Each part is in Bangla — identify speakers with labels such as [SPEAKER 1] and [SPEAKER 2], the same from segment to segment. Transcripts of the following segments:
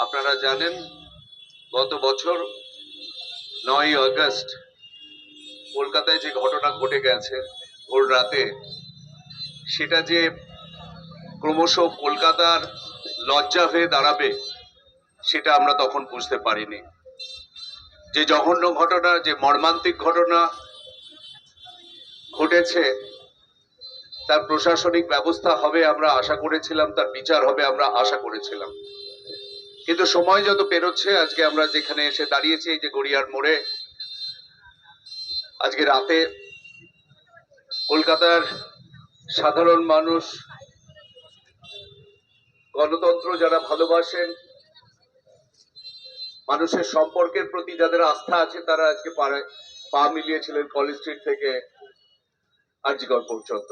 [SPEAKER 1] আপনারা জানেন, গত বছর নয় আগস্ট কলকাতায় যে ঘটনা ঘটে গেছে, ভোর রাতে, সেটা যে ক্রমশ কলকাতার লজ্জা হয়ে দাঁড়াবে, সেটা আমরা তখন বুঝতে পারিনি। যে জঘন্য ঘটনা, যে মর্মান্তিক ঘটনা ঘটেছে, তার প্রশাসনিক ব্যবস্থা হবে আমরা আশা করেছিলাম, তার বিচার হবে আমরা আশা করেছিলাম। কিন্তু সময় যত পেরোচ্ছে, আজকে আমরা যেখানে এসে দাঁড়িয়েছি, এই যে গড়িয়ার মোড়ে, আজকে রাতে কলকাতার সাধারণ মানুষ, গণতন্ত্র যারা ভালোবাসেন, মানুষের সম্পর্কের প্রতি যাদের আস্থা আছে, তারা আজকে পা মিলিয়েছিলেন কলেজ স্ট্রিট থেকে আর্জিগড় পর্যন্ত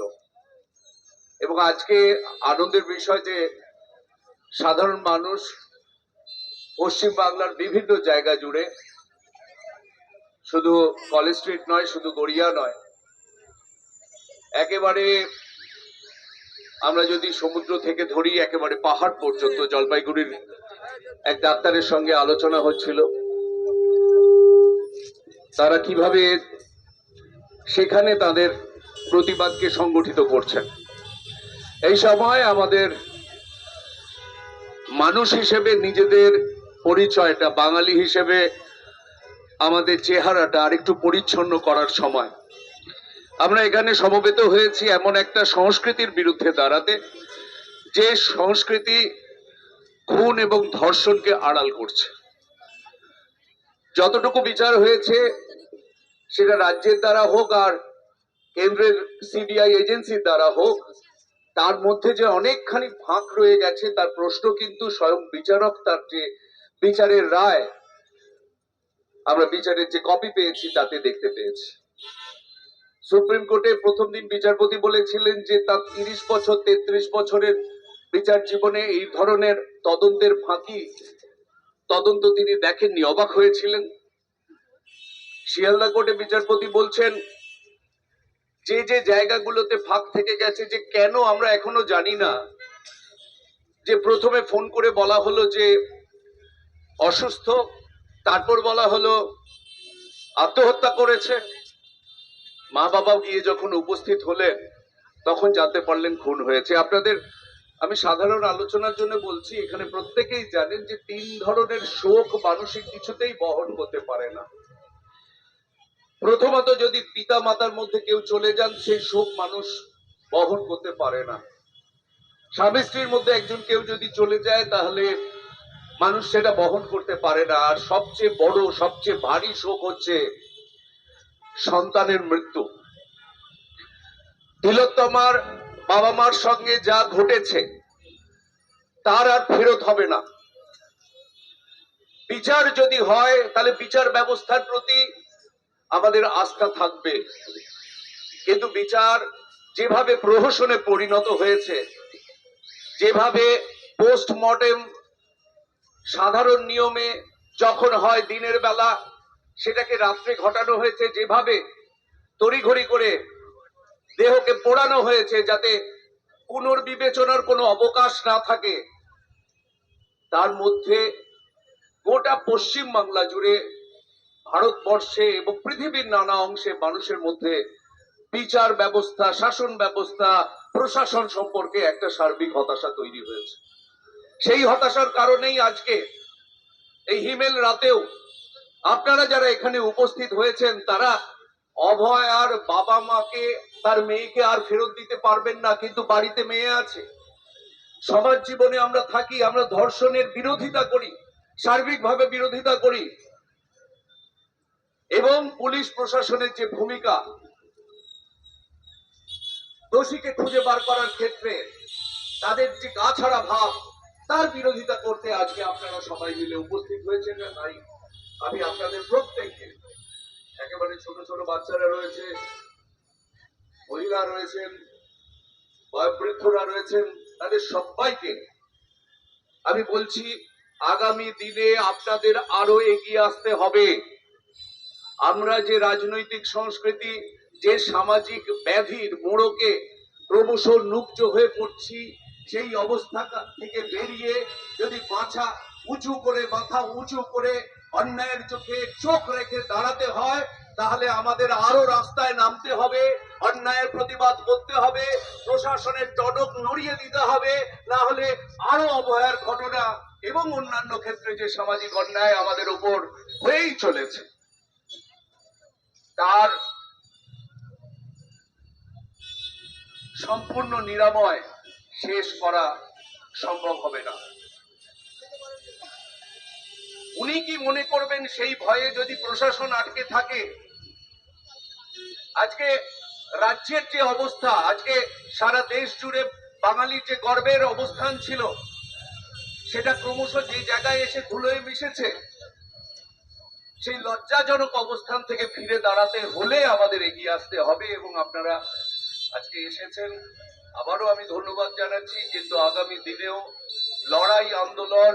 [SPEAKER 1] এবং আজকে আনন্দের বিষয় যে সাধারণ মানুষ পশ্চিম বাংলার বিভিন্ন জায়গা জুড়ে শুধু কলেজ স্ট্রিট নয়, শুধু গড়িয়া নয়। একেবারে আমরা যদি সমুদ্র থেকে ধরি, একেবারে পাহাড় পর্যন্ত, জলপাইগুড়ির এক ডাক্তারের সঙ্গে আলোচনা হচ্ছিল। তারা কীভাবে সেখানে তাদের প্রতিবাদকে সংগঠিত করছেন। এই সময় আমাদের মানুষ হিসেবে নিজেদের পরিচয়টা বাঙালি হিসেবে আমাদের চেহারাটা আরেকটু পরিচ্ছন্ন করার সময়। আমরা এখানে সমবেত হয়েছি এমন একটা সংস্কৃতির বিরুদ্ধে দাঁড়াতে, যে সংস্কৃতি খুন এবং ধর্ষণকে আড়াল করছে। যতটুকু বিচার হয়েছে, সেটা রাজ্যের দ্বারা হোক আর কেন্দ্রের সিবিআই এজেন্সির দ্বারা হোক, তার মধ্যে যে অনেকখানি ফাঁক রয়ে গেছে, তার প্রশ্ন কিন্তু স্বয়ং বিচারক তার যে বিচারের রায় আমরা বিচারের যে কপি পেয়েছি, তাতে দেখতে পেয়েছি। সুপ্রিম কোর্টে প্রথম দিন বিচারপতি বলেছিলেন যে তার তিরিশ বছর, তেত্রিশ বছরের বিচার জীবনে এই ধরনের তদন্তের ফাঁকি, তদন্ত তিনি দেখেননি, অবাক হয়েছিলেন। শিয়ালদা কোর্টে বিচারপতি বলছেন, যে যে জায়গাগুলোতে ফাঁক থেকে গেছে যে কেন আমরা এখনও জানি না, যে প্রথমে ফোন করে বলা হলো যে অসুস্থ, তারপর বলা হলো, আত্মহত্যা করেছে। মা বাবাও গিয়ে যখন উপস্থিত হলেন, তখন জানতে পারলেন খুন হয়েছে। আপনাদের, আমি সাধারণ আলোচনার জন্য বলছি, এখানে প্রত্যেকেই জানেন যে তিন ধরনের শোক মানসিক কিছুতেই বহন করতে পারে না। প্রথমত, যদি পিতা মাতার মধ্যে কেউ চলে যান, সেই শোক মানুষ বহন করতে পারে না। স্বামী স্ত্রীর মধ্যে একজন কেউ যদি চলে যায়, তাহলে মানুষ সেটা বহন করতে পারে না, আর সবচেয়ে বড়, সবচেয়ে ভারী শোক হচ্ছে সন্তানের মৃত্যু। তিলোত্তমার বাবা মার সঙ্গে যা ঘটেছে, তার আর ফেরত হবে না। বিচার যদি হয়, তাহলে বিচার ব্যবস্থার প্রতি আমাদের আস্থা থাকবে। কিন্তু বিচার যেভাবে প্রহসনে পরিণত হয়েছে, যেভাবে পোস্টমর্টেম সাধারণ নিয়মে যখন হয় দিনের বেলা, সেটাকে রাত্রে ঘটানো হয়েছে যেভাবে তড়িঘড়ি করে দেহকে পোড়ানো হয়েছে যাতে পুনর্বিবেচনার কোনো অবকাশ না থাকে। তার মধ্যে গোটা পশ্চিম বাংলা জুড়ে ভারতবর্ষে এবং পৃথিবীর নানা অংশে মানুষের মধ্যে বিচার ব্যবস্থা, শাসন ব্যবস্থা, প্রশাসন সম্পর্কে একটা সার্বিক হতাশা তৈরি হয়েছে। সেই হতাশার কারণেই আজকে এই হিমেল রাতেও আপনারা যারা এখানে উপস্থিত হয়েছেন, তারা অভয় আর বাবা মাকে, তার মেয়েকে আর ফেরত দিতে পারবেন না, কিন্তু বাড়িতে মেয়ে আছে। সমাজ জীবনে আমরা থাকি, আমরা ধর্ষণের বিরোধিতা করি, সার্বিকভাবে বিরোধিতা করি। এবং পুলিশ প্রশাসনের যে ভূমিকা, দোষীকে খুঁজে বার করার ক্ষেত্রে তাদের যে গাছাড়া ভাব তার বিরোধিতা করতে আজকে আপনারা সবাই মিলে উপস্থিত হয়েছেন না? তাই আমি আপনাদের প্রত্যেককে, একেবারে ছোট ছোট বাচ্চারা রয়েছে, মহিলা রয়েছেন, বয়োবৃদ্ধরা রয়েছেন, তাদের সবাইকে আমি বলছি, আগামী দিনে আপনাদের আরও এগিয়ে আসতে হবে। আমরা যে রাজনৈতিক সংস্কৃতি, যে সামাজিক ব্যাধির মোড়কে ক্রমশ নুব্জ হয়ে পড়ছি সেই অবস্থা থেকে বেরিয়ে যদি বাঁচা উঁচু করে, মাথা উঁচু করে অন্যায়ের চোখে চোখ রেখে দাঁড়াতে হয়, তাহলে আমাদের আরও রাস্তায় নামতে হবে, অন্যায়ের প্রতিবাদ করতে হবে, প্রশাসনের টনক নড়িয়ে দিতে হবে, না হলে আরও অবহেয়ার ঘটনা এবং অন্যান্য ক্ষেত্রে যে সামাজিক অন্যায় আমাদের উপর হয়েই চলেছে। তার সম্পূর্ণ নিরাময় শেষ করা সম্ভব হবে না। উনি কি মনে করবেন সেই ভয়ে যদি প্রশাসন আটকে থাকে? আজকে রাজ্যের যে অবস্থা, আজকে সারা দেশ জুড়ে বাঙালির যে গর্বের অবস্থান ছিল, সেটা ক্রমশ যে জায়গায় এসে ধুলোয় মিশেছে, সেই লজ্জাজনক অবস্থান থেকে ফিরে দাঁড়াতে হলে আমাদের এগিয়ে আসতে হবে এবং আপনারা আজকে এসেছেন। আবারও আমি ধন্যবাদ জানাচ্ছি, কিন্তু আগামী দিনেও লড়াই আন্দোলন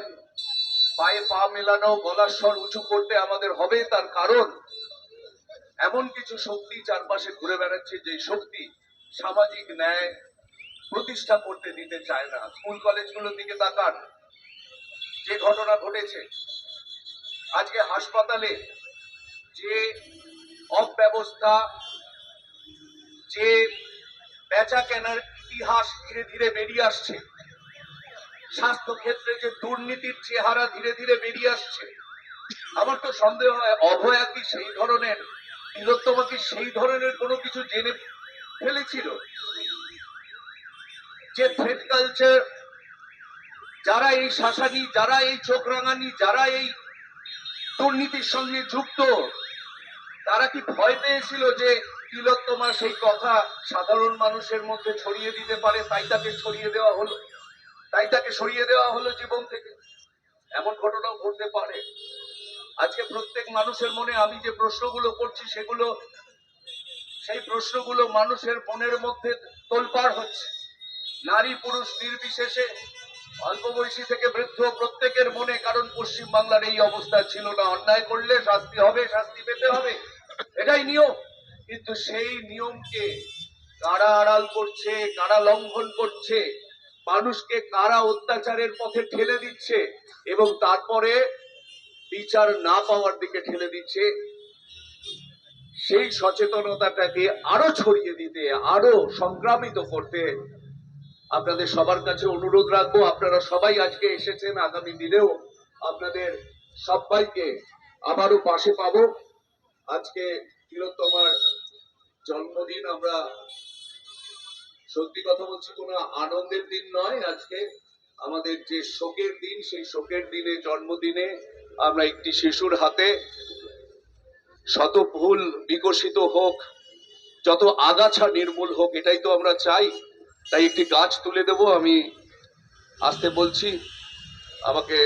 [SPEAKER 1] পায়ে পা মেলানো, গলার উঁচু করতে আমাদের হবে তার কারণ। এমন কিছু শক্তি চারপাশে ঘুরে বেড়াচ্ছে যে শক্তি সামাজিক ন্যায় প্রতিষ্ঠা করতে দিতে চায় না। স্কুল কলেজগুলোর দিকে তাকান, যে ঘটনা ঘটেছে। আজকে হাসপাতালে যে অব্যবস্থা, যে বেচা কেনার ইতিহাস ধীরে ধীরে বেরিয়ে আসছে। স্বাস্থ্য ক্ষেত্রে যে দুর্নীতির চেহারা ধীরে ধীরে বেরিয়ে আসছে, আমার তো সন্দেহ হয় অভয়া কি সেই ধরনের তিলোত্তমা কি সেই ধরনের কোনো কিছু জেনে ফেলেছিল? যে থ্রেড কালচার যারা এই শাসানি, যারা এই চোখ রাঙানি, যারা এই দুর্নীতির সঙ্গে যুক্ত, তারা কি ভয় পেয়েছিল যে তিলোত্তমা সেই কথা সাধারণ মানুষের মধ্যে ছড়িয়ে দিতে পারে, তাই তাকে ছড়িয়ে দেওয়া হলো। তাই তাকে সরিয়ে দেওয়া হলো জীবন থেকে। এমন ঘটনাও ঘটতে পারে। আজকে প্রত্যেক মানুষের মনে আমি যে প্রশ্নগুলো করছি, সেগুলো, সেই প্রশ্নগুলো মানুষের মনের মধ্যে তোলপাড় হচ্ছে। নারী পুরুষ নির্বিশেষে, অল্প বয়সী থেকে বৃদ্ধ প্রত্যেকের মনে, কারণ পশ্চিম বাংলার এই অবস্থা ছিল না। অন্যায় করলে শাস্তি হবে, শাস্তি পেতে হবে। এটাই নিয়ম। কিন্তু সেই নিয়মকে কারা আড়াল করছে, কারা লঙ্ঘন করছে, মানুষকে কারা অত্যাচারের পথে ঠেলে দিচ্ছে এবং তারপরে বিচার না পাওয়ার দিকে ঠেলে দিচ্ছে, সেই সচেতনতাটাকে আরও ছড়িয়ে দিতে, আরও সংক্রামিত করতে আপনাদের সবার কাছে অনুরোধ রাখব। আপনারা সবাই আজকে এসেছেন, আগামী দিনেও আপনাদের সবাইকে আবারও পাশে পাবো। আজকে তিলোত্তমার জন্মদিন আমরা সত্যি কথা বলছি, কোনো আনন্দের দিন নয় আজকে। আমাদের যে শোকের দিন, সেই শোকের দিনে, জন্মদিনে আমরা একটি শিশুর হাতে শত ভুল বিকশিত হোক, যত আগাছা নির্মূল হোক, এটাই তো আমরা চাই। তাই একটি গাছ তুলে দেব, আমি আসতে বলছি। আমাকে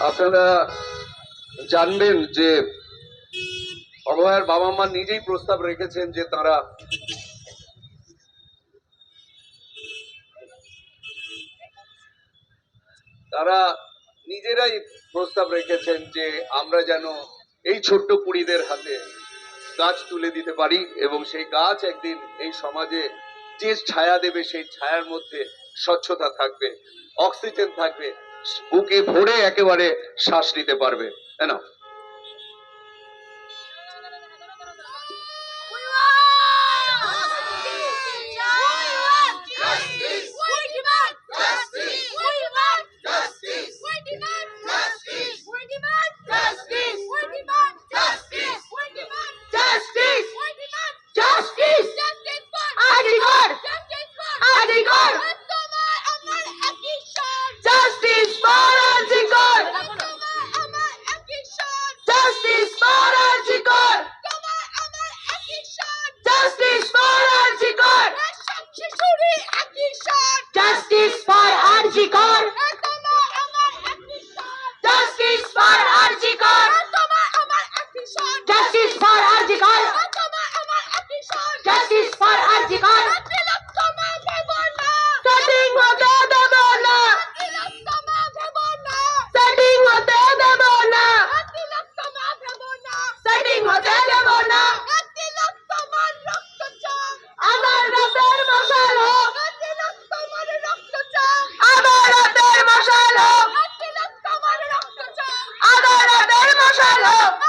[SPEAKER 1] আপনারা জানবেন যে অভয়ার বাবা মা নিজেই প্রস্তাব রেখেছেন যে তারা তারা নিজেরাই প্রস্তাব রেখেছেন যে আমরা যেন এই ছোট্ট কুড়িদের হাতে গাছ তুলে দিতে পারি এবং সেই গাছ একদিন এই সমাজে যে ছায়া দেবে সেই ছায়ার মধ্যে স্বচ্ছতা থাকবে, অক্সিজেন থাকবে। বুকে ভরে একেবারে শ্বাস নিতে পারবে তাই না?
[SPEAKER 2] বসালো